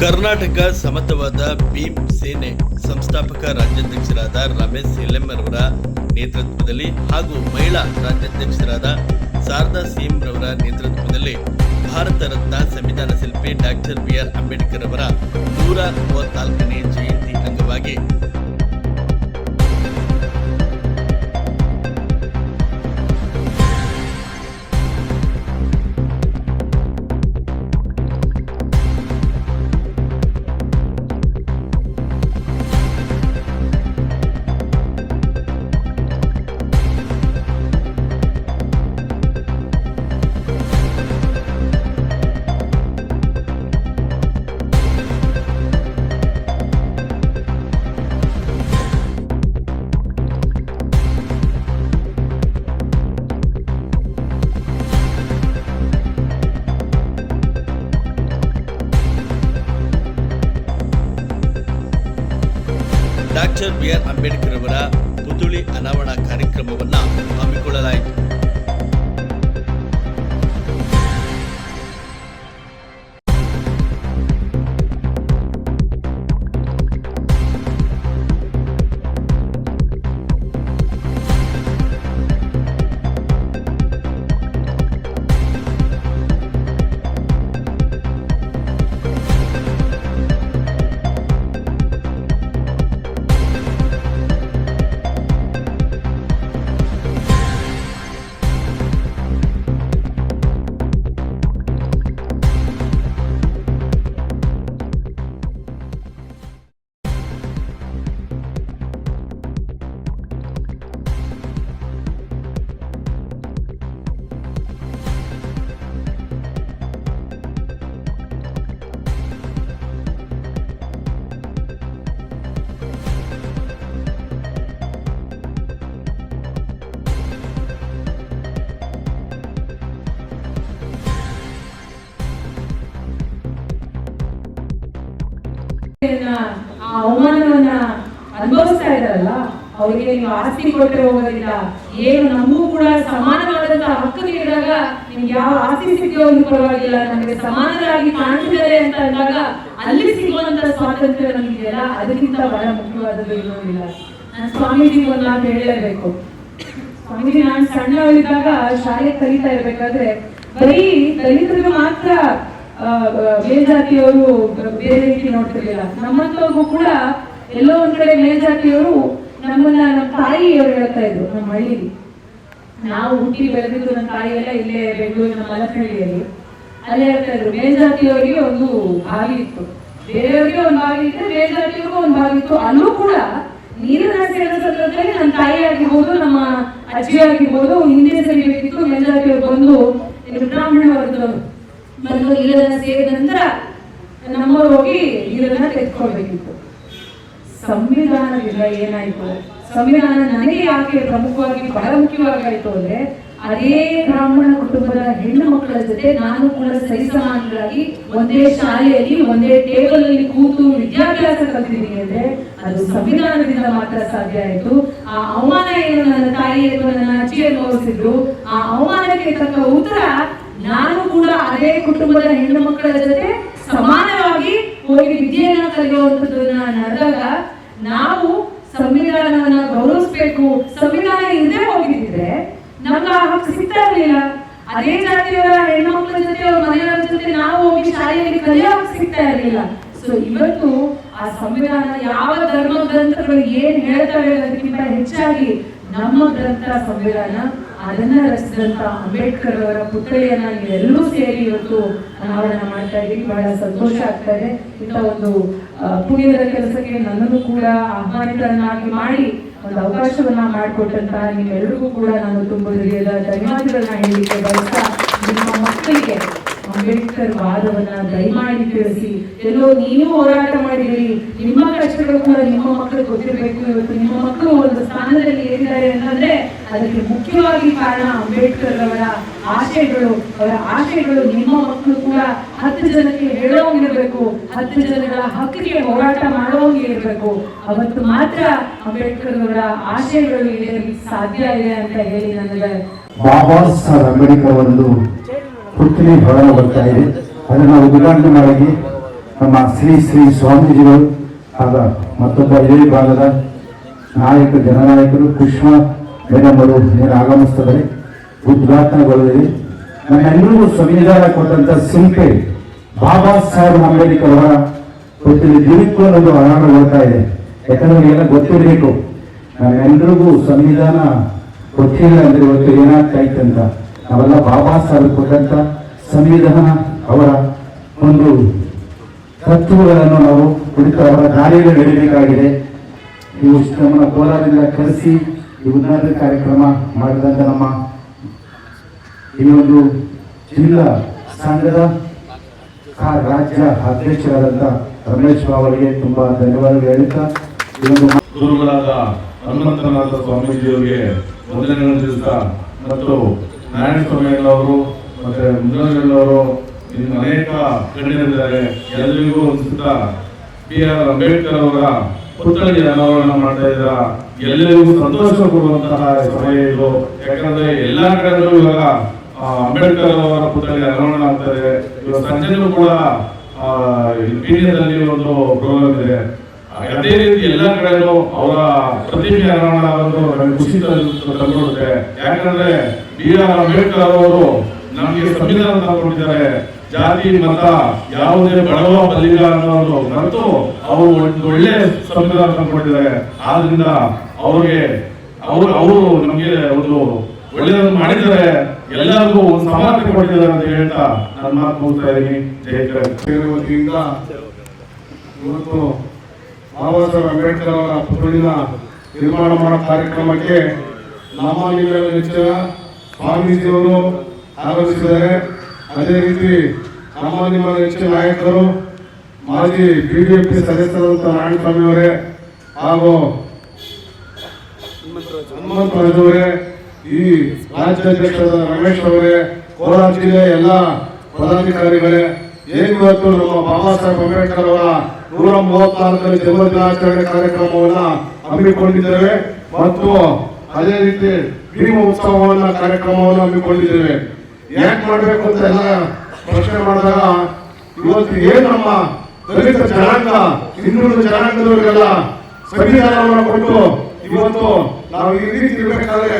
ಕರ್ನಾಟಕ ಸಮತವಾದ ಭೀಮ್ ಸೇನೆ ಸಂಸ್ಥಾಪಕ ರಾಜ್ಯಾಧ್ಯಕ್ಷರಾದ ರಮೇಶ್ ರವರ ನೇತೃತ್ವದಲ್ಲಿ ಹಾಗೂ ಮಹಿಳಾ ರಾಜ್ಯಾಧ್ಯಕ್ಷರಾದ ಶಾರದಾ ಸಿಎಂ ರವರ ನೇತೃತ್ವದಲ್ಲಿ ಭಾರತ ರತ್ನ ಸಂವಿಧಾನ ಶಿಲ್ಪಿ ಡಾಕ್ಟರ್ ಬಿ ಆರ್ ಅಂಬೇಡ್ಕರ್ ಅವರ ನೂರ ಮೂವತ್ನಾಲ್ಕನೇ ಜಯಂತಿ ಅಂಗವಾಗಿ ಡಾಕ್ಟರ್ ಬಿ ಆರ್ ಅಂಬೇಡ್ಕರ್ ಅವರ ಪುತ್ಥಳಿ ಅನಾವರಣ ಕಾರ್ಯಕ್ರಮವನ್ನು ಹಮ್ಮಿಕೊಳ್ಳಲಾಯಿತು. ಆ ಅವಮಾನವನ್ನ ಅನುಭವಿಸ್ತಾ ಇದಾರಲ್ಲ ಅವರಿಗೆ ನೀವು ಆಸ್ತಿ ಕೊಟ್ಟರೆ ಹೋಗೋದಿಲ್ಲ. ಏನು, ನಮಗೂ ಕೂಡ ಸಮಾನವಾದಂತ ಹಕ್ಕು ನೀಡಿದಾಗ ನಿಮ್ಗೆ ಯಾವ ಆಸ್ತಿ ಸಿಗೋ ಒಂದು ಪರವಾಗಿಲ್ಲ. ನಮಗೆ ಸಮಾನರಾಗಿ ಕಾಣ್ತಿದ್ದಾರೆ ಅಂತ ಅಂದಾಗ ಅಲ್ಲಿ ಸಿಗುವಂತ ಸ್ವಾತಂತ್ರ್ಯ ನಮಗಿದೆಯಲ್ಲ ಅದಕ್ಕಿಂತ ಬಹಳ ಮುಖ್ಯವಾದದ್ದು ಇರೋದಿಲ್ಲ ನಾನು ಸ್ವಾಮೀಜಿ ಒಂದು ನಾನು ಹೇಳಲೇಬೇಕು. ಸ್ವಾಮೀಜಿ, ನಾನು ಸಣ್ಣವಳಿದ್ದಾಗ ಶಾಲೆ ಕಲಿತಾ ಇರ್ಬೇಕಾದ್ರೆ ಬರೀ ದಲಿತರಿಗೆ ಮಾತ್ರ ಮೇಲ್ಜಾತಿಯವರು ಬೇರೆ ರೀತಿ ನೋಡ್ತಿರ್ಲಿಲ್ಲ. ನಮ್ಮಂತವ್ರಿಗೂ ಕೂಡ ಎಲ್ಲೋ ಒಂದ್ ಕಡೆ ಮೇಲ್ಜಾತಿಯವರು ನಮ್ಮನ್ನ ನಮ್ಮ ತಾಯಿಯವರು ಹೇಳ್ತಾ ಇದ್ರು, ನಮ್ಮ ಹಳ್ಳಿಲಿ. ನಾವು ಹುಟ್ಟಿ ಬೆಳೆದಿದ್ದು ನಮ್ಮ ತಾಯಿ ಎಲ್ಲ ಇಲ್ಲೇ ಬೆಂಗಳೂರಿನ ಮಲಕಳ್ಳಿಯಲ್ಲಿ ಅಲ್ಲೇ ಹೇಳ್ತಾ ಇದ್ರು, ಮೇಲ್ಜಾತಿಯವರಿಗೆ ಒಂದು ಬಾವಿ ಇತ್ತು. ಬೇರೆಯವರಿಗೆ ಒಂದು ಬಾವಿ ಇದ್ರೆ ಮೇಲ್ಜಾತಿಯವ್ರಿಗೂ ಒಂದು ಬಾವಿ ಇತ್ತು. ಅಲ್ಲೂ ಕೂಡ ನೀರಿನ ಸೇರೋ ಸಂದರ್ಭದಲ್ಲಿ ನಮ್ಮ ತಾಯಿ ಆಗಿರ್ಬೋದು, ನಮ್ಮ ಅಜ್ಜಿ ಆಗಿರ್ಬೋದು, ಹಿಂದಿನ ಸರಿಬೇಕಿತ್ತು ಮೇಲ್ಜಾತಿಯವರು ಬಂದು ಬ್ರಾಹ್ಮಣ ವರ್ಗದವರು ಬಂದು ನೀರನ್ನ ಸೇರಿದ ನಂತರ ನಮ್ಮವ್ರು ಹೋಗಿ ನೀರನ್ನ ತೆಗೆದುಕೊಳ್ಬೇಕಿತ್ತು ಸಂವಿಧಾನದಿಂದ ಏನಾಯ್ತು? ಸಂವಿಧಾನ ನನಗೆ ಯಾಕೆ ಪ್ರಮುಖವಾಗಿ ಬಹಳ ಮುಖ್ಯವಾಗಿ ಆಯ್ತು ಅಂದ್ರೆ ಅದೇ ಬ್ರಾಹ್ಮಣ ಕುಟುಂಬದ ಹೆಣ್ಣು ಮಕ್ಕಳ ಜೊತೆ ನಾನು ಕೂಡ ಸರಿಸಮಾನರಾಗಿ ಒಂದೇ ಶಾಲೆಯಲ್ಲಿ, ಒಂದೇ ಟೇಬಲ್ ಅಲ್ಲಿ ಕೂತು ವಿದ್ಯಾಭ್ಯಾಸ ಕಲ್ತಿದ್ದೀನಿ ಅಂದ್ರೆ ಅದು ಸಂವಿಧಾನದಿಂದ ಮಾತ್ರ ಸಾಧ್ಯ ಆಯ್ತು. ಆ ಅವಮಾನ ಏನು ನನ್ನ ತಾಯಿ ಅಥವಾ ನನ್ನ ಅಜ್ಜಿಯನ್ನು ಆ ಅವಮಾನಕ್ಕೆ ತಕ್ಕ ಉತ್ತರ ನಾನು ಕೂಡ ಅದೇ ಕುಟುಂಬದ ಹೆಣ್ಣು ಮಕ್ಕಳ ಜೊತೆ ಸಮಾನವಾಗಿ ಹೋಗಿ ವಿದ್ಯೆಯನ್ನು ಕಲಿಯುವಂಥದ್ದನ್ನ ನಡೆದಾಗ ನಾವು ಸಂವಿಧಾನವನ್ನ ಗೌರವಿಸ್ಬೇಕು. ಸಂವಿಧಾನ ಇಲ್ಲದೆ ಹೋಗಿದ್ರೆ ನಮ್ಗೆ ಆ ಹಕ್ಕು ಸಿಗ್ತಾ ಇರಲಿಲ್ಲ ಅದೇ ಜಾತಿಯವರ ಹೆಣ್ಣು ಮಕ್ಕಳ ಜೊತೆ ಅವ್ರ ಮನೆಯವರ ಜೊತೆ ನಾವು ಹೋಗಿ ಶಾಲೆಯಲ್ಲಿ ಕಲಿಯೋ ಹಕ್ಕು ಸಿಗ್ತಾ ಇರಲಿಲ್ಲ. ಸೊ ಇವತ್ತು ಆ ಸಂವಿಧಾನ ಯಾವ ಧರ್ಮ ಗ್ರಂಥಗಳು ಏನ್ ಹೇಳ್ತವೆ ಅನ್ನೋದಕ್ಕಿಂತ ಹೆಚ್ಚಾಗಿ ನಮ್ಮ ಗ್ರಂಥ ಸಂವಿಧಾನ ಅದನ್ನ ರಚಿಸಿದಂತ ಅಂಬೇಡ್ಕರ್ ಅವರ ಪುತ್ಥಳಿಯನ್ನ ಎಲ್ಲರೂ ಸೇರಿ ಇವತ್ತು ಅನಾವರಣ ಮಾಡ್ತಾ ಇದ್ದೀವಿ ಬಹಳ ಸಂತೋಷ ಆಗ್ತಾ ಇದೆ. ಇಂಥ ಒಂದು ಪುಣ್ಯದ ಕೆಲಸಕ್ಕೆ ನನ್ನನ್ನು ಕೂಡ ಆಹ್ವಾನಿತರನ್ನಾಗಿ ಮಾಡಿ ಒಂದು ಅವಕಾಶವನ್ನ ಮಾಡಿಕೊಟ್ಟಂತ ನಿಮ್ಮೆಲ್ಲರಿಗೂ ಕೂಡ ನಾನು ತುಂಬ ಹೃದಯದ ಧನ್ಯವಾದಗಳನ್ನ ಹೇಳಲಿಕ್ಕೆ ಬಯಸ್ತಾ ನಿಮ್ಮ ಮಕ್ಕಳಿಗೆ ಅಂಬೇಡ್ಕರ್ ವಾದವನ್ನ ದಯಮಾಡಿ ತಿಳಿಸಿ. ಎಲ್ಲೋ ನೀವು ಹೋರಾಟ ಮಾಡಿದಿರಿ ನಿಮ್ಮ ಕಷ್ಟಗಳು ಕೂಡ ನಿಮ್ಮ ಮಕ್ಕಳು ಗೊತ್ತಿರಬೇಕು. ಇವತ್ತು ನಿಮ್ಮ ಮಕ್ಕಳು ಒಂದು ಸ್ಥಾನದಲ್ಲಿ ಏರಿದ್ದಾರೆ ಅಂತಂದ್ರೆ ಅದಕ್ಕೆ ಮುಖ್ಯವಾಗಿ ಕಾರಣ ಅಂಬೇಡ್ಕರ್ ಅವರ ಆಶಯಗಳು. ಅವರ ಆಶಯಗಳು ನಿಮ್ಮ ಮಕ್ಕಳು ಕೂಡ ಹತ್ತು ಜನಕ್ಕೆ ಹೇಳೋಂಗಿರ್ಬೇಕು ಹತ್ತು ಜನಗಳ ಹಕ್ಕಿಗೆ ಹೋರಾಟ ಮಾಡೋಂಗೆ ಇರಬೇಕು. ಅವತ್ತು ಮಾತ್ರ ಅಂಬೇಡ್ಕರ್ ಅವರ ಆಶಯಗಳು ಈಡೇರಲಿಕ್ಕೆ ಸಾಧ್ಯ ಇದೆ ಅಂತ ಹೇಳಿ ನನಗೆ. ಬಾಬಾ ಸಾಹೇಬ್ ಅಂಬೇಡ್ಕರ್ ಒಂದು ಪುತ್ರಿ ಭವನ ಬರ್ತಾ ಇದೆ. ಅದನ್ನು ಉದ್ಘಾಟನೆ ಮಾಡಿ ನಮ್ಮ ಶ್ರೀ ಶ್ರೀ ಸ್ವಾಮೀಜಿಗಳು ಆದ ಮತ್ತೊಬ್ಬ ಇದೇ ಭಾಗದ ನಾಯಕ, ಜನನಾಯಕರು ಕುಷ್ಮಾ ಮೇಡಮ್ ಅವರು ಆಗಮಿಸ್ತದೆ ಉದ್ಘಾಟನೆಗೊಳ್ಳಲಿದೆ. ನಮ್ಮೆಲ್ಲರಿಗೂ ಸಂವಿಧಾನ ಕೊಟ್ಟಂತ ಸಿಂಪೆ ಬಾಬಾ ಸಾಹೇಬ್ ಅಂಬೇಡ್ಕರ್ ಅವರ ಗೊತ್ತಿಲ್ಲ ದಿನಕ್ಕೂ ಒಂದು ಬರ್ತಾ ಇದೆ. ಯಾಕಂದ್ರೆ ಎಲ್ಲ ಗೊತ್ತಿರಬೇಕು, ನಮ್ಮೆಲ್ಲರಿಗೂ ಸಂವಿಧಾನ ಗೊತ್ತಿಲ್ಲ ಅಂದ್ರೆ ಇವತ್ತು ಏನಾಗ್ತಾ ಇತ್ತಂತ ನಾವೆಲ್ಲ ಬಾಬಾ ಸಾಹೇಬ್ ಕೊಟ್ಟಂತ ಸಂವಿಧಾನ ಅವರ ಒಂದು ತತ್ವಗಳನ್ನು ನಾವು ಕುರಿತು ಅವರ ದಾರಿಯಲ್ಲಿ ನಡೀಬೇಕಾಗಿದೆ ಇವು ನಮ್ಮನ್ನು ಕೋಲಾರದಿಂದ ಕರೆಸಿ ಈ ಉನ್ನತ ಕಾರ್ಯಕ್ರಮ ಮಾಡಿದಂತ ನಮ್ಮ ಈ ಒಂದು ಜಿಲ್ಲಾ ಸಂಘದ ರಾಜ್ಯ ಅಧ್ಯಕ್ಷರಾದಂಥ ರಮೇಶ್ ಅವರಿಗೆ ತುಂಬಾ ಧನ್ಯವಾದಗಳು ಹೇಳುತ್ತಾ, ಈ ಒಂದು ಗುರುಗಳಾದ ಹನುಮಂತನಾಥ ಸ್ವಾಮೀಜಿಯವರಿಗೆ ವಂದನೆಗಳನ್ನು ತಿಳಿಸುತ್ತಾ ಮತ್ತು ನಾರಾಯಣ ಅವರು ಮತ್ತೆ ಮುದ್ರಂಗಣ್ಣವರು ಇನ್ನು ಅನೇಕ ಗಣ್ಯರಿದ್ದಾರೆ. ಎಲ್ಲರಿಗೂ ಸುತ್ತ ಬಿ ಆರ್ ಅಂಬೇಡ್ಕರ್ ಅವರ ಪುತ್ಥಳಿಗೆ ಅನಾವರಣ ಮಾಡ್ತಾ ಇದ್ದ ಎಲ್ಲರಿಗೂ ಸಂತೋಷ ಕೊಡುವಂತಹ ಸಮಯ ಇದು. ಯಾಕಂದ್ರೆ ಎಲ್ಲಾ ಕಡೆಯಲ್ಲೂ ಇವಾಗ ಅಂಬೇಡ್ಕರ್ ಅವರ ಪುತ್ಥಳಿ ಅನಾವರಣ ಆಗ್ತಾರೆ ಇವಾಗ ಸಂಜೆನೂ ಕೂಡ ಮೀಡಿಯಾದಲ್ಲಿ ಒಂದು ಪ್ರೋಗ್ರಾಮ್ ಇದೆ. ಅದೇ ರೀತಿ ಎಲ್ಲ ಕಡೆನೂ ಅವರ ಪ್ರತಿಮೆ ಅನಾವರಣ ಆಗೋದು ನಮಗೆ ಖುಷಿ ತಂದು- ತಂದುಕೊಡುತ್ತೆ ಯಾಕಂದ್ರೆ ಬಿ ಆರ್ ಅಂಬೇಡ್ಕರ್ ಅವರು ನಮಗೆ ಸಂವಿಧಾನ ತಂದುಕೊಟ್ಟಿದ್ದಾರೆ ಜಾತಿ, ಮತ ಯಾವುದೇ ಬಡವ ಬಲಿಗ ಅನ್ನೋದು ಮರೆತು ಅವರು ಒಂದು ಒಳ್ಳೆ ಸಂವಿಧಾನ ತಂದುಕೊಟ್ಟಿದ್ದಾರೆ ಆದ್ರಿಂದ ಅವ್ರಿಗೆ ಅವರು ಅವರು ನಮಗೆ ಒಂದು ಒಳ್ಳೆಯದನ್ನು ಮಾಡಿದ್ದಾರೆ. ಎಲ್ಲರಿಗೂ ಒಂದು ಸಮಾನತೆ ಕೊಟ್ಟಿದ್ದಾರೆ ಅಂತ ಹೇಳ್ತಾ ನನ್ನ ಮಾತು ಮುಗಿಸ್ತಾ ಇದ್ದೀನಿ. ಜಯ ಇವತ್ತು ಬಾಬಾ ಅಂಬೇಡ್ಕರ್ ಅವರ ಪುತ್ಥಳಿನ ನಿರ್ಮಾಣ ಮಾಡೋ ಕಾರ್ಯಕ್ರಮಕ್ಕೆ ನಮ್ಮ ನೆಚ್ಚಿನ ಸ್ವಾಮೀಜಿಯವರು ಆಗಮಿಸಿದ್ದಾರೆ. ಅದೇ ರೀತಿ ನಮ್ಮ ನಿಮ್ಮ ನೆಚ್ಚಿನ ನಾಯಕರು, ಮಾಜಿ ಬಿಜೆಪಿ ಸದಸ್ಯರಾದಂಥ ನಾರಾಯಣಸ್ವಾಮಿ ಅವರೇ ಹಾಗೂ ಹನುಮಂತರಾಜ್ ಅವರೇ ಈ ರಾಜ್ಯಾಧ್ಯಕ್ಷರಾದ ರಮೇಶ್ ಅವರೇ, ಕೋಲಾರ ಜಿಲ್ಲೆಯ ಎಲ್ಲ ಪದಾಧಿಕಾರಿಗಳೇ ಏನು ಇವತ್ತು ನಮ್ಮ ಬಾಬಾ ಸಾಹೇಬ್ ಅಂಬೇಡ್ಕರ್ ಅವರ ನೂರ ಮೂವತ್ನಾಲ್ಕನೇ ಜನ್ಮ ದಿನಾಚರಣೆ ಕಾರ್ಯಕ್ರಮವನ್ನ ಹಮ್ಮಿಕೊಂಡಿದ್ದೇವೆ. ಮತ್ತು ಅದೇ ರೀತಿ ಭೀಮ ಉತ್ಸವವನ್ನ ಕಾರ್ಯಕ್ರಮವನ್ನು ಹಮ್ಮಿಕೊಂಡಿದ್ದೇವೆ. ಯಾಕೆ ಮಾಡಬೇಕು ಅಂತ ಎಲ್ಲ ಪ್ರಶ್ನೆ ಮಾಡಿದಾಗ, ಇವತ್ತು ಏನು ನಮ್ಮ ದಲಿತ ಜನಾಂಗ, ಹಿಂದುಳಿದ ಜನಾಂಗದವರಿಗೆಲ್ಲ ಸಂವಿಧಾನವನ್ನು ಕೊಟ್ಟು ಇವತ್ತು ನಾವು ಈ ರೀತಿ ಇರ್ಬೇಕಾದ್ರೆ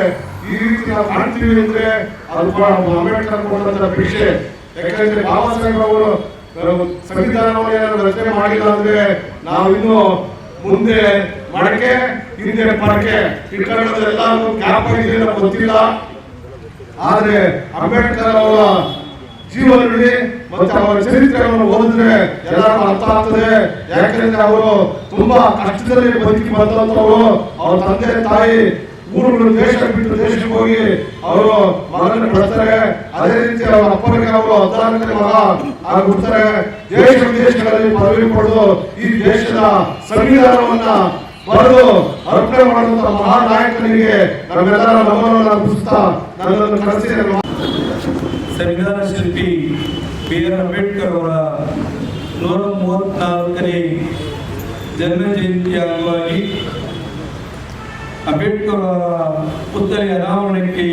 ಈ ರೀತಿ ನಾವು ಕಾಣ್ತೀವಿ ಅಂದ್ರೆ ಅದು ಅಂಬೇಡ್ಕರ್ ಕೊಟ್ಟಂತ ಭಿಕ್ಷೆ. ಯಾಕಂದ್ರೆ ಬಾಬಾ ಸಾಹೇಬ್ ಅವರು ನಾವು ಸಂವಿಧಾನವನ್ನು ಏನಾದ್ರು ರಚನೆ ಮಾಡಿಲ್ಲ ಅಂದ್ರೆ ನಾವು ಇನ್ನು ಮುಂದೆ ಮಡಕೆ, ಹಿಂದೆ ಪಡಕೆ ಇಟ್ಕೊಳ್ಳೋದೆಲ್ಲ ಕ್ಯಾಪ್ ನಮ್ಗೆ ಗೊತ್ತಿಲ್ಲ. ಆದ್ರೆ ಅಂಬೇಡ್ಕರ್ ಅವರ ಜೀವನದಲ್ಲಿ ಮತ್ತೆ ಅವರ ಚರಿತ್ರೆಯನ್ನು ಓದಿದ್ರೆ ಎಲ್ಲರಿಗೂ ಅರ್ಥ ಆಗ್ತದೆ. ಯಾಕಂದ್ರೆ ಅವರು ತುಂಬಾ ಕಷ್ಟದಲ್ಲಿ ಬದುಕಿ ಬಂದಂತವರು ಅವ್ರ ತಂದೆ ತಾಯಿ ಊರುಗಳು ದೇಶ ಬಿಟ್ಟು ದೇಶಕ್ಕೆ ಹೋಗಿ ಅವರು ಮಗನ ಬೆಳೆಸ್ತಾರೆ ಅದೇ ರೀತಿ ಅವರ ಅಪ್ಪನಿಗೆ ಅವರು ಹದಿನಾಲ್ಕನೇ ಮಗ ಆಗ್ಬಿಡ್ತಾರೆ ದೇಶ ವಿದೇಶಗಳಲ್ಲಿ ಪದವಿ ಪಡೆದು ಈ ದೇಶದ ಸಂವಿಧಾನವನ್ನ ಬರೆದು ಅರ್ಪಣೆ ಮಾಡುವಂತ ಮಹಾನ್ ನಾಯಕನಿಗೆ ನಮ್ಮೆಲ್ಲರ ನಮ್ಮನ್ನು ಅರ್ಪಿಸ್ತಾ ನನ್ನನ್ನು ಕರೆಸಿ ನನ್ನ ಸಂವಿಧಾನ ಶಿಲ್ಪಿ ಬಿ ಆರ್ ಅಂಬೇಡ್ಕರ್ ಅವರ ನೂರ ಮೂವತ್ನಾಲ್ಕನೇ ಜನ್ಮ ಜಯಂತಿಯ ಅಂಗವಾಗಿ ಅಂಬೇಡ್ಕರ್ ಪುತ್ಥಳಿ ಅನಾವರಣಕ್ಕೆ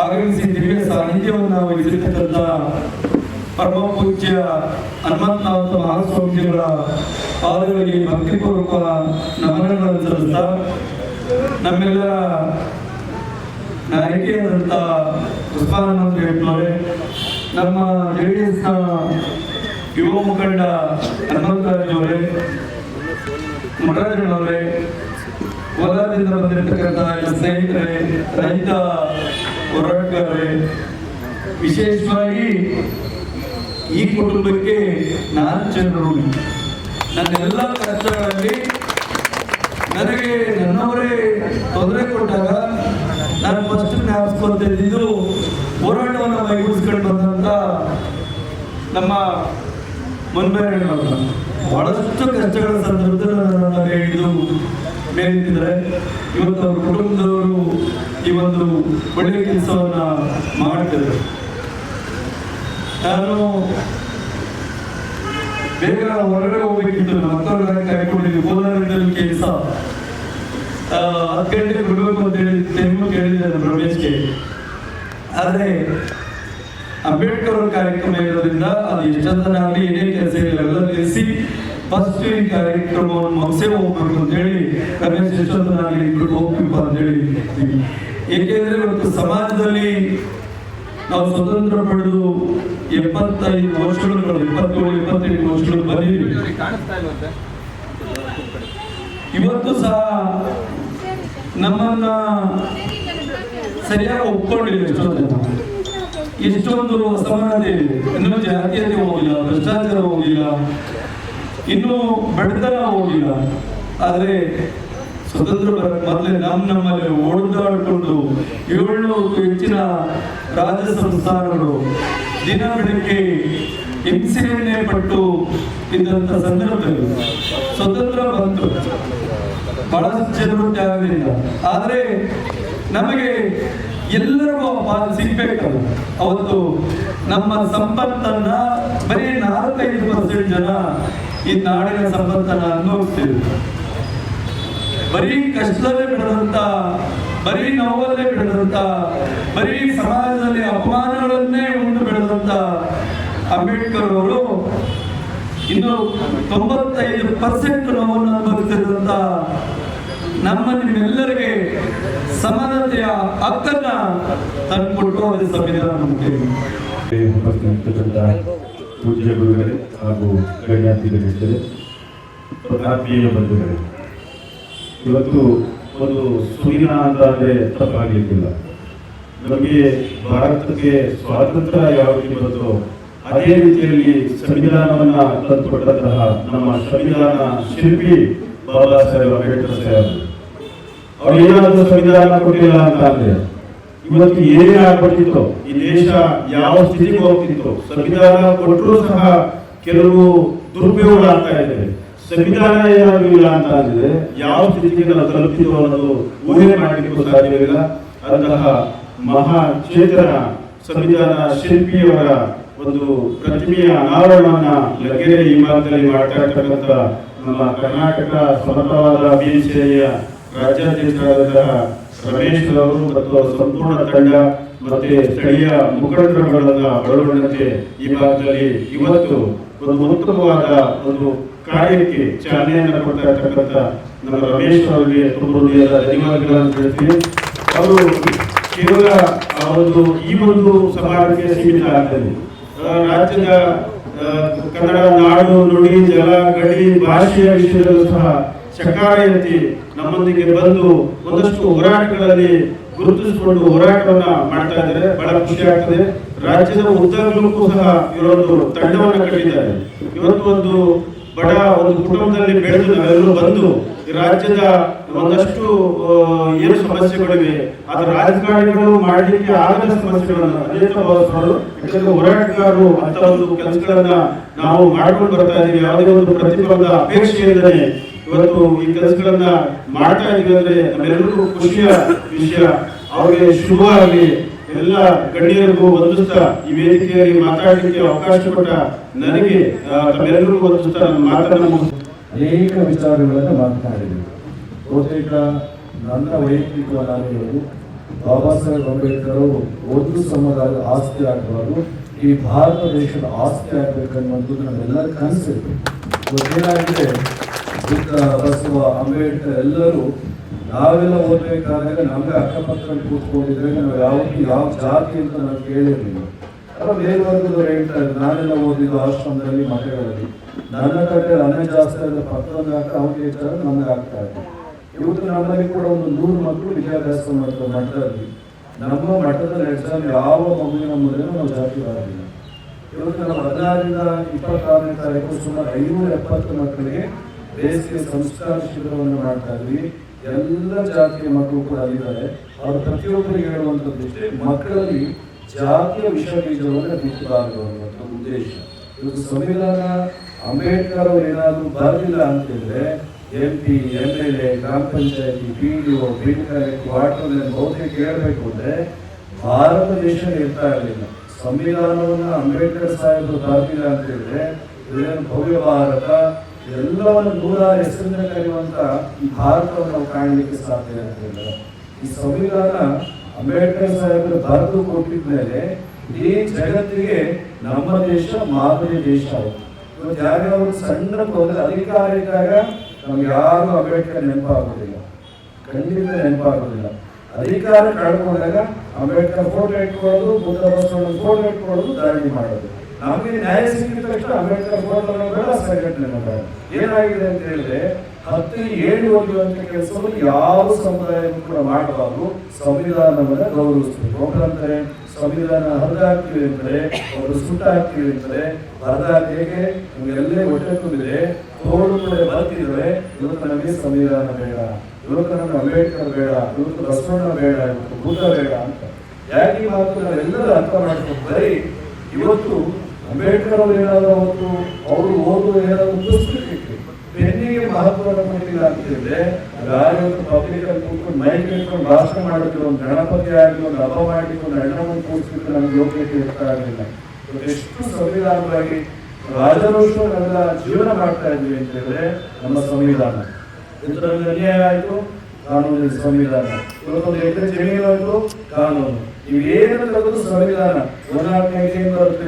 ಆಗಮಿಸಿ ದಿವ್ಯ ಸಾನ್ನಿಧ್ಯವನ್ನು ವಹಿಸಿರ್ತಕ್ಕಂಥ ಪರಮ ಪೂಜ್ಯ ಹನುಮಂತನಾಥ ಮಹಾಸ್ವಾಮೀಜಿಗಳ ಪಾದಗಳಿಗೆ ಭಕ್ತಿಪೂರ್ವಕ ನಮನಗಳನ್ನು ಸಲ್ಲಿಸ್ತಾ ನಮ್ಮೆಲ್ಲರ ನಾಯಕಿಯಾದಂಥ ಉಸ್ಮಾನಂದ ಹೇಳ್ತಾರೆ ನಮ್ಮ ಜೆ ಡಿ ಎಸ್ನ ಯುವ ಮುಖಂಡ ಹನುಮಂತರಾಜ್ ಅವರೇ ಮುನರಾಜನವರೇ ಕೋಲಾರದಿಂದ ಬಂದಿರತಕ್ಕಂತಹ ಸ್ನೇಹಿತರೆ, ರೈತ ಹೋರಾಟಗಾರರೇ ವಿಶೇಷವಾಗಿ ಈ ಕುಟುಂಬಕ್ಕೆ ನಾನು ಜನರು ನನ್ನೆಲ್ಲ ಕಷ್ಟಗಳಲ್ಲಿ ನನಗೆ ನನ್ನವರೇ ತೊಂದರೆ ಕೊಟ್ಟಾಗ ನಾನು ಫಸ್ಟ್ ಜ್ಞಾಪಿಸ್ಕೊಳ್ತಾ ಇದ್ದಿದ್ದು ಹೋರಾಟವನ್ನು ಮೈಗೂಡಿಸ್ಕೊಂಡು ಬಂದಂತ ನಮ್ಮ ಮುನ್ಬೇರಣ್ಣವ್ರನ್ನ ಬಹಳಷ್ಟು ಕಷ್ಟಗಳ ಸಂದರ್ಭದಲ್ಲಿ ನನ್ನನ್ನು ಮೇಲಿದ್ದಾರೆ ಇವತ್ತು ಅವ್ರ ಕುಟುಂಬದವರು ಈ ಒಂದು ಒಳ್ಳೆಯ ಕೆಲಸವನ್ನ ಮಾಡ್ತಿದ್ದಾರೆ. ನಾನು ಬೇಗ ಹೊರಗಡೆ ಹೋಗ್ಬೇಕಿತ್ತು. ನಮ್ಮ ಮಕ್ಕಳು ಕಾಯ್ಕೊಂಡಿದ್ವಿ ಕೋಲಾರದಲ್ಲಿ ಕೆಲಸ ಹತ್ತು ಗಂಟೆಗೆ ಬಿಡಬೇಕು ಅಂತ ಹೇಳಿ ತೆಮ್ಮು ಕೇಳಿದ್ದಾರೆ ರಮೇಶ್ಗೆ. ಆದರೆ ಅಂಬೇಡ್ಕರ್ ಅವರ ಕಾರ್ಯಕ್ರಮ ಇರೋದ್ರಿಂದ ಅದು ಎಷ್ಟೊತ್ತನಾಗಲಿ ಏನೇ ಕೆಲಸ ಇಲ್ಲ ನಿಲ್ಲಿಸಿ ಫಸ್ಟ್ ಈ ಕಾರ್ಯಕ್ರಮವನ್ನು ಮುಗಿಸೇ ಹೋಗ್ಬೇಕು ಅಂತ ಹೇಳಿ ರಮೇಶ್ ಎಷ್ಟೊತ್ತನಾಗಲಿ ಬಿಟ್ಟು ಹೋಗ್ಬೇಕು ಅಂತ ಹೇಳಿ ಇರ್ತೀವಿ. ಏಕೆಂದ್ರೆ ಇವತ್ತು ಸಮಾಜದಲ್ಲಿ ನಾವು ಸ್ವತಂತ್ರ ಪಡೆದು ಎಪ್ಪತ್ತೈದು ವರ್ಷಗಳು, ಇಪ್ಪತ್ತೇಳು, ಇಪ್ಪತ್ತೆಂಟು ವರ್ಷಗಳು ಬಂದಿದ್ದೀವಿ. ಇವತ್ತು ಸಹ ನಮ್ಮನ್ನ ಸರಿಯಾಗಿ ಒಪ್ಕೊಂಡಿಲ್ಲ ಎಷ್ಟೋ ಜನ. ಎಷ್ಟೊಂದು ಅಸಮಾನತೆ ಇದೆ. ಇನ್ನು ಜಾತೀಯತೆ ಹೋಗಿಲ್ಲ, ಭ್ರಷ್ಟಾಚಾರ ಹೋಗಿಲ್ಲ. ಇನ್ನು ಬಡತನ ಹೋಗಿಲ್ಲ. ಆದರೆ ಸ್ವತಂತ್ರ ಮೊದಲೇ ನಮ್ಮ ನಮ್ಮಲ್ಲಿ ಓಡಾಡಿಕೊಂಡು ಏಳು ಹೆಚ್ಚಿನ ರಾಜ್ಯ ಸಂಸ್ಥಾನಗಳು ದಿನ ಬೆಳಗ್ಗೆ ಹಿಂಸೆಯನ್ನೇ ಪಟ್ಟು ಇದ್ದಂಥ ಸಂದರ್ಭದಲ್ಲಿ ಸ್ವತಂತ್ರ ಬಂತು. ಬಹಳಷ್ಟು ಜನರು ತ್ಯಾಗಲಿಲ್ಲ ಆದರೆ ನಮಗೆ ಎಲ್ಲರಿಗೂ ಪಾಲು ಸಿಗ್ಬೇಕಲ್ಲ. ಅವತ್ತು ನಮ್ಮ ಸಂಪತ್ತನ್ನ ಬರೀ ನಾಲ್ಕೈದು ಪರ್ಸೆಂಟ್ ಜನ ಈ ನಾಡಿನ ಸಂಪತ್ತನ್ನ ಅನುಭವಿಸ್ತೀವಿ ಬರೀ ಕಷ್ಟದಲ್ಲೇ ಬೆಳೆದಂತ ಬರೀ ನೋವಲ್ಲೇ ಬೆಳೆದಂತ ಬರೀ ಸಮಾಜದಲ್ಲಿ ಅಪಮಾನಗಳನ್ನೇ ಉಂಟು ಬಿಡದಂತ ಅಂಬೇಡ್ಕರ್ ಅವರು ಇನ್ನು ತೊಂಬತ್ತೈದು ಪರ್ಸೆಂಟ್ ನೋವನ್ನು ಅನುಭವಿಸಿದಂತ ನಮ್ಮ ನಿಮ್ಮೆಲ್ಲರಿಗೆ ಸಮಾನತೆಯ ಹಕ್ಕನ್ನ ತಂದುಕೊಟ್ಟು ಅದು ಸಂವಿಧಾನ ಪೂಜ್ಯ ಗುರುಗಳೇ ಹಾಗೂ ಗಣ್ಯಾತಿಗಳಿದ್ದರೆ ಆತ್ಮೀಯ ಬಂಧುಗಳೇ, ಇವತ್ತು ಒಂದು ಸುದಿನ ಅಂದರೆ ತಪ್ಪಾಗಲಿಕ್ಕಿಲ್ಲ. ನಮಗೆ ಭಾರತಕ್ಕೆ ಸ್ವಾತಂತ್ರ್ಯ ಯಾವ ರೀತಿ ಬಂತೋ ಅದೇ ರೀತಿಯಲ್ಲಿ ಸಂವಿಧಾನವನ್ನ ತಂದುಕೊಟ್ಟಂತಹ ನಮ್ಮ ಸಂವಿಧಾನ ಶಿಲ್ಪಿ ಬಾಬಾ ಸಾಹೇಬ್ ಅಂಬೇಡ್ಕರ್ ಸಾಹೇಬ್. ಅವ್ರು ಏನಾದರೂ ಸಂವಿಧಾನ ಕೊಟ್ಟಿಲ್ಲ ಅಂತ ಅಂದ್ರೆ ಇವತ್ತು ಏನೇ ಆಗ್ಬಿಡ್ತಿತ್ತು ಈ ದೇಶ ಯಾವ ಸ್ಥಿತಿಗೆ ಹೋಗ್ತಿತ್ತು, ಸಂವಿಧಾನ ಕೊಟ್ಟರು ಸಹ ಕೆಲವು ದುರುಪಯೋಗ ಆಗ್ತಾ ಇದೆ. ಸಂವಿಧಾನ ಏನಾದ್ರು ಇಲ್ಲ ಅಂತ ಅಂದ್ರೆ ಯಾವ ಸ್ಥಿತಿಗೆ ನಾವು ಅನ್ನೋದು ಊಹೆ ಮಾಡಲಿಕ್ಕೂ ಸಾಧ್ಯವಿಲ್ಲ. ಅಂತಹ ಮಹಾ ಚೇತನ ಸಂವಿಧಾನ ಶಿಲ್ಪಿಯವರ ಒಂದು ಪ್ರತಿಮೆಯ ಅನಾವರಣವನ್ನ ಲಗ್ಗೆರೆ ಭಾಗದಲ್ಲಿ ಮಾಡ್ತಾ ಇರ್ತಕ್ಕಂಥ ನಮ್ಮ ಕರ್ನಾಟಕ ಸಮರ್ಥವಾದ ಬಿಎಸ್ಸಿಯ ರಾಜ್ಯಾಧ್ಯಕ್ಷರಾದಂತಹ ರಮೇಶ್ ಅವರು ಮತ್ತು ಸಂಪೂರ್ಣ ತಂಡ ಮತ್ತೆ ಸ್ಥಳೀಯ ಮುಖಂಡರುಗಳನ್ನ ಒಳಗೊಂಡಂತೆ ಈ ಭಾಗದಲ್ಲಿ ಇವತ್ತು ಒಂದು ಉತ್ತಮವಾದ ಒಂದು ಕಾರ್ಯಕ್ಕೆ ಚಾಲನೆಯನ್ನು ಕೊಡ್ತಾ ನಮ್ಮ ರಮೇಶ್ ಅವರಿಗೆ ತುಂಬ ಹೃದಯದ ಧನ್ಯವಾದಗಳನ್ನು ತಿಳಿಸ್ತೀನಿ. ಅವರು ಕೇವಲ ಒಂದು, ಈ ಒಂದು ಸಮಾಜಕ್ಕೆ ಸೀಮಿತ ಆಗ್ತದೆ ರಾಜ್ಯದ ಕನ್ನಡ ನಾಡು ನುಡಿ, ಜಲ ಗಡಿ ಭಾಷೆಯ ವಿಷಯದಲ್ಲೂ ಸಹ ಚಕಾರ ಎತ್ತಿ ನಮ್ಮೊಂದಿಗೆ ಬಂದು ಒಂದಷ್ಟು ಹೋರಾಟಗಳಲ್ಲಿ ಗುರುತಿಸಿಕೊಂಡು ಹೋರಾಟವನ್ನ ಮಾಡ್ತಾ ಇದ್ದಾರೆ. ಬಹಳ ಖುಷಿ ಆಗ್ತದೆ. ರಾಜ್ಯದ ಉದ್ದಗಲಕ್ಕೂ ಸಹ ಇವರೊಂದು ತಂಡವನ್ನ ಕಟ್ಟಿದ್ದಾರೆ. ಇವತ್ತು ಒಂದು ಬಡ ಒಂದು ಕುಟುಂಬದಲ್ಲಿ ಬೆಳೆದು ನಾವೆಲ್ಲರೂ ಬಂದು ರಾಜ್ಯದ ಒಂದಷ್ಟು ಏನು ಸಮಸ್ಯೆಗಳಿವೆ ಅದು ರಾಜಕಾರಣಿಗಳು ಮಾಡಲಿಕ್ಕೆ ಆಗದ ಸಮಸ್ಯೆಗಳನ್ನ ಅನೇಕ ಯಾಕಂದ್ರೆ ಹೋರಾಟಗಾರರು ಅಂತ ಒಂದು ಕೆಲಸಗಳನ್ನ ನಾವು ಮಾಡ್ಕೊಂಡು ಬರ್ತಾ ಇದ್ದೀವಿ ಯಾವುದೇ ಒಂದು ಪ್ರತಿಫಲದ ಅಪೇಕ್ಷೆ ಇಲ್ಲದೆ ಇವತ್ತು ಈ ಕೆಲಸಗಳನ್ನ ಮಾಡ್ತಾ ಇದ್ದೀವಿ ಅಂದ್ರೆ ನಮ್ಮೆಲ್ಲರಿಗೂ ಖುಷಿಯ ವಿಷಯ. ಅವರಿಗೆ ಶುಭ ಆಗಲಿ. ಎಲ್ಲ ಗಣ್ಯರಿಗೂ ವಂದಿಸ್ತಾ ಈ ವೇದಿಕೆಯಲ್ಲಿ ಮಾತಾಡಲಿಕ್ಕೆ ಅವಕಾಶ ಕೊಟ್ಟ ನನಗೆ ತಮ್ಮೆಲ್ಲರಿಗೂ ವಂದಿಸ್ತಾ ನನ್ನ ಮಾತನ್ನು ಅನೇಕ ವಿಚಾರಗಳನ್ನು ಮಾತನಾಡಿದರು ಬಹುತೇಕ ನನ್ನ ವೈಯಕ್ತಿಕವಾಗಿ ಹೇಳೋದು ಬಾಬಾ ಸಾಹೇಬ್ ಅಂಬೇಡ್ಕರ್ ಒಂದು ಸಮುದಾಯದ ಆಸ್ತಿ ಆಗಬಾರ್ದು. ಈ ಭಾರತ ದೇಶದ ಆಸ್ತಿ ಆಗ್ಬೇಕನ್ನುವಂಥದ್ದು ನಮ್ಮೆಲ್ಲರ ಕನಸಿತ್ತು ಇವತ್ತೇನಾಗಿದೆ ಬುದ್ಧ, ಬಸವ, ಅಂಬೇಡ್ಕರ್ ಎಲ್ಲರೂ ನಾವೆಲ್ಲ ಓದಬೇಕಾದಾಗ ನಮಗೆ ಅಕ್ಕಪಕ್ಕದಲ್ಲಿ ಕೂತ್ಕೊಂಡಿದ್ರೆ ನಾವು ಯಾವತ್ತು ಯಾವ ಜಾತಿ ಅಂತ ನಾವು ಕೇಳಿರಲಿಲ್ಲ. ಅಥವಾ ಮೇಲ್ವರ್ಗದವ್ರು ಹೇಳ್ತಾರೆ, ನಾನೆಲ್ಲ ಓದಿದ್ದು ಆಶ್ರಮದಲ್ಲಿ ಮಠಗಳಲ್ಲಿ. ನನ್ನ ಕಟ್ಟೆ ಅನ್ನ ಜಾಸ್ತಿ ಆದ ಪಕ್ಕದಲ್ಲಿ ಹಾಕಿ ಅವ್ರಿಗೆ ಹೇಳ್ತಾರೆ ನಮಗೆ ಆಗ್ತಾ ಇದೆ ಇವತ್ತು ನಮ್ಮಲ್ಲಿ ಕೂಡ ಒಂದು ನೂರು ಮಕ್ಕಳು ವಿದ್ಯಾಭ್ಯಾಸ ಮಾಡ್ತಾರೆ ಮಠದಲ್ಲಿ. ನಮ್ಮ ಮಠದಲ್ಲಿ ಎಕ್ಸಾಮ್ ಯಾವ ಮಗುವಿನ ಮುಂದೆ ನಾವು ಜಾತಿ ಬರಲಿಲ್ಲ. ಇವತ್ತು ನಾವು ಹದಿನಾರರಿಂದ ಇಪ್ಪತ್ತಾರನೇ ತಾರೀಕು ಸುಮಾರು ಐನೂರ ಎಪ್ಪತ್ತು ಮಕ್ಕಳಿಗೆ ಬೇಸಿಗೆ ಸಂಸ್ಕಾರ ಶಿಬಿರವನ್ನು ಮಾಡ್ತಾ ಇದ್ವಿ. ಎಲ್ಲ ಜಾತಿಯ ಮಕ್ಕಳು ಕೂಡ ಅಲ್ಲಿದ್ದಾರೆ. ಅವರು ಪ್ರತಿಯೊಬ್ಬರಿಗೆ ಹೇಳುವಂಥದ್ದು ಇಷ್ಟೇ, ಮಕ್ಕಳಲ್ಲಿ ಜಾತಿಯ ವಿಷ ಬೀಜವನ್ನು ಬಿತ್ತಬಾರದು ಅನ್ನುವಂಥ ಉದ್ದೇಶ. ಇವತ್ತು ಸಂವಿಧಾನ ಅಂಬೇಡ್ಕರ್ ಅವರು ಏನಾದರೂ ಬರಲಿಲ್ಲ ಅಂತಂದ್ರೆ M P M L A ಗ್ರಾಮ ಪಂಚಾಯತಿ P D O bill collect water ಬಹುತೇಕ ಕೇಳಬೇಕು ಅಂದರೆ ಭಾರತ ದೇಶ ಇರ್ತಾ ಇರಲಿಲ್ಲ. ಸಂವಿಧಾನವನ್ನು ಅಂಬೇಡ್ಕರ್ ಸಾಹೇಬರು ಬರಲಿಲ್ಲ ಅಂತ ಹೇಳಿದ್ರೆ ಇದೇನು ಭವ್ಯ ಭಾರತ ಎಲ್ಲವನ್ನು ದೂರ ಹೆಸರಿನ ಕರೆಯುವಂತ ಈ ಭಾರತವನ್ನು ನಾವು ಕಾಣಲಿಕ್ಕೆ ಸಾಧ್ಯ ಹೇಳಿದ್ರೆ ಈ ಸಂವಿಧಾನ ಅಂಬೇಡ್ಕರ್ ಸಾಹೇಬರು ಬರೆದು ಕೊಟ್ಟಿದ ಮೇಲೆ ಈ ಜಗತ್ತಿಗೆ ನಮ್ಮ ದೇಶ ಮಾದರಿ ದೇಶ ಆಯ್ತು. ಇವತ್ತು ಯಾರ್ಯಾವ ಸಣ್ಣ ತೊಂದರೆ ಅಧಿಕಾರ ಇದ್ದಾಗ ನಮ್ಗೆ ಯಾರು ಅಂಬೇಡ್ಕರ್ ನೆನಪಾಗೋದಿಲ್ಲ. ಖಂಡಿತ ನೆನಪಾಗೋದಿಲ್ಲ. ಅಧಿಕಾರ ಕಳ್ಕೊಂಡಾಗ ಅಂಬೇಡ್ಕರ್ ಫೋಟೋ ಇಟ್ಕೊಳ್ಳೋದು ಬುದ್ಧ ಬಸವಣ್ಣ ಫೋಟೋ ಇಟ್ಕೊಳ್ಳೋದು, ದಾಳಿ ಮಾಡೋದು. ನಮಗೆ ನ್ಯಾಯ ಸಿಕ್ಕಿದ ತಕ್ಷಣ ಅಂಬೇಡ್ಕರ್ ಫೋಟೋ ಬೇಡ ಸಂಘಟನೆ ಮಾಡ್ತಾರೆ. ಏನಾಗಿದೆ ಅಂತ ಹೇಳಿದ್ರೆ ಹತ್ತು ಏಳು ಓದುವಂತ ಕೆಲಸವನ್ನು ಯಾವ ಸಮುದಾಯವನ್ನು ಕೂಡ ಮಾಡಬಾರ್ದು. ಸಂವಿಧಾನವನ್ನ ಗೌರವಿಸಬೇಕು. ಒಬ್ಬರಂತಾರೆ ಸಂವಿಧಾನ ಹರಿದಾಕ್ತೀವಿ ಅಂತಾರೆ ಅವರು ಸುಟ್ಟ ಹಾಕ್ತೀವಿ ಅಂತಾರೆ ಹರಿದಾಕ್ ಹೇಗೆ? ನಮಗೆಲ್ಲೇ ಹೊಟ್ಟೆ ತುಂಬಿದೆ ತೋಳು ಕಡೆ ಬರ್ತಿದ್ರೆ, ಇವತ್ತು ನಮಗೆ ಸಂವಿಧಾನ ಬೇಡ. ಇವತ್ತು ನಮಗೆ ಅಂಬೇಡ್ಕರ್ ಬೇಡ. ಇವತ್ತು ಬಸವಣ್ಣ ಬೇಡ. ಇವತ್ತು ಭೂತ ಬೇಡ ಅಂತ. ಯಾಕೆ ಮಾತು ನಾವೆಲ್ಲರೂ ಅರ್ಥ ಮಾಡ್ಕೊಂಡು ಬರೀ ಇವತ್ತು ಅಂಬೇಡ್ಕರ್ ಅವರು ಏನಾದರೂ ಅವತ್ತು ಅವರು ಓದು ಏನಾದರೂ ಪುಸ್ತಕಕ್ಕೆ ಪೆನ್ನಿಗೆ ಮಹತ್ವವನ್ನು ಕೊಟ್ಟಿಲ್ಲ ಅಂತ ಹೇಳಿದ್ರೆ ಯಾರು ಪಬ್ಲಿಕ್ ಅಲ್ಲಿ ಕೂತ್ಕೊಂಡು ಮೈಕ್ ಇಟ್ಕೊಂಡು ಭಾಷಣ ಮಾಡಿದ್ರು ಒಂದು ಗಣಪತಿ ಆಗಲಿ ಒಂದು ಹಬ್ಬ ಮಾಡಿ ಒಂದು ಹೆಣ್ಣವನ್ನು ಕೂಡಿಸ್ಲಿಕ್ಕೆ ನಮ್ಗೆ ಯೋಗ್ಯತೆ ಇರ್ತಾ ಇರಲಿಲ್ಲ. ಎಷ್ಟು ಸಂವಿಧಾನವಾಗಿ ರಾಜರೋಷ ನಾವೆಲ್ಲ ಜೀವನ ಮಾಡ್ತಾ ಇದ್ವಿ ಅಂತ ಹೇಳಿದ್ರೆ ನಮ್ಮ ಸಂವಿಧಾನ. ಇದರಲ್ಲಿ ಅನ್ಯಾಯ ಆಯಿತು? ಕಾನೂನು ಸಂವಿಧಾನ. ಇವತ್ತೊಂದು ಎಕರೆ ಜಮೀನು ಆಯ್ತು ಕಾನೂನು. ಇವೇನು ತೆಗೆದು ಸಂವಿಧಾನ ಗುಣಾತ್ಮಕ ಏನು ಬರುತ್ತೆ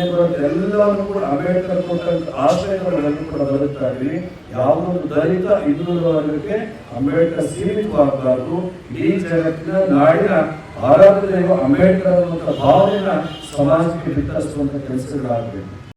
ಏನ್ ಬರುತ್ತೆ, ಎಲ್ಲವನ್ನು ಕೂಡ ಅಂಬೇಡ್ಕರ್ ಕೊಟ್ಟಂತ ಆಶ್ರಯಗಳನ್ನು ಕೂಡ ಬರುತ್ತಾ ಇರಲಿ ಯಾವುದೊಂದು ದಲಿತ ಹಿಂದುಳಿದ ವರ್ಗಕ್ಕೆ ಅಂಬೇಡ್ಕರ್ ಸೀಮಿತವಾಗಬಾರದು. ಈ ಜಗತ್ತಿನ ನಾಡಿನ ಆರಾಧನೆ ಅಂಬೇಡ್ಕರ್ ಅನ್ನುವಂಥ ಭಾವನೆನ ಸಮಾಜಕ್ಕೆ ಬಿತ್ತರಿಸುವಂತ ಕೆಲಸಗಳಾಗಬೇಕು.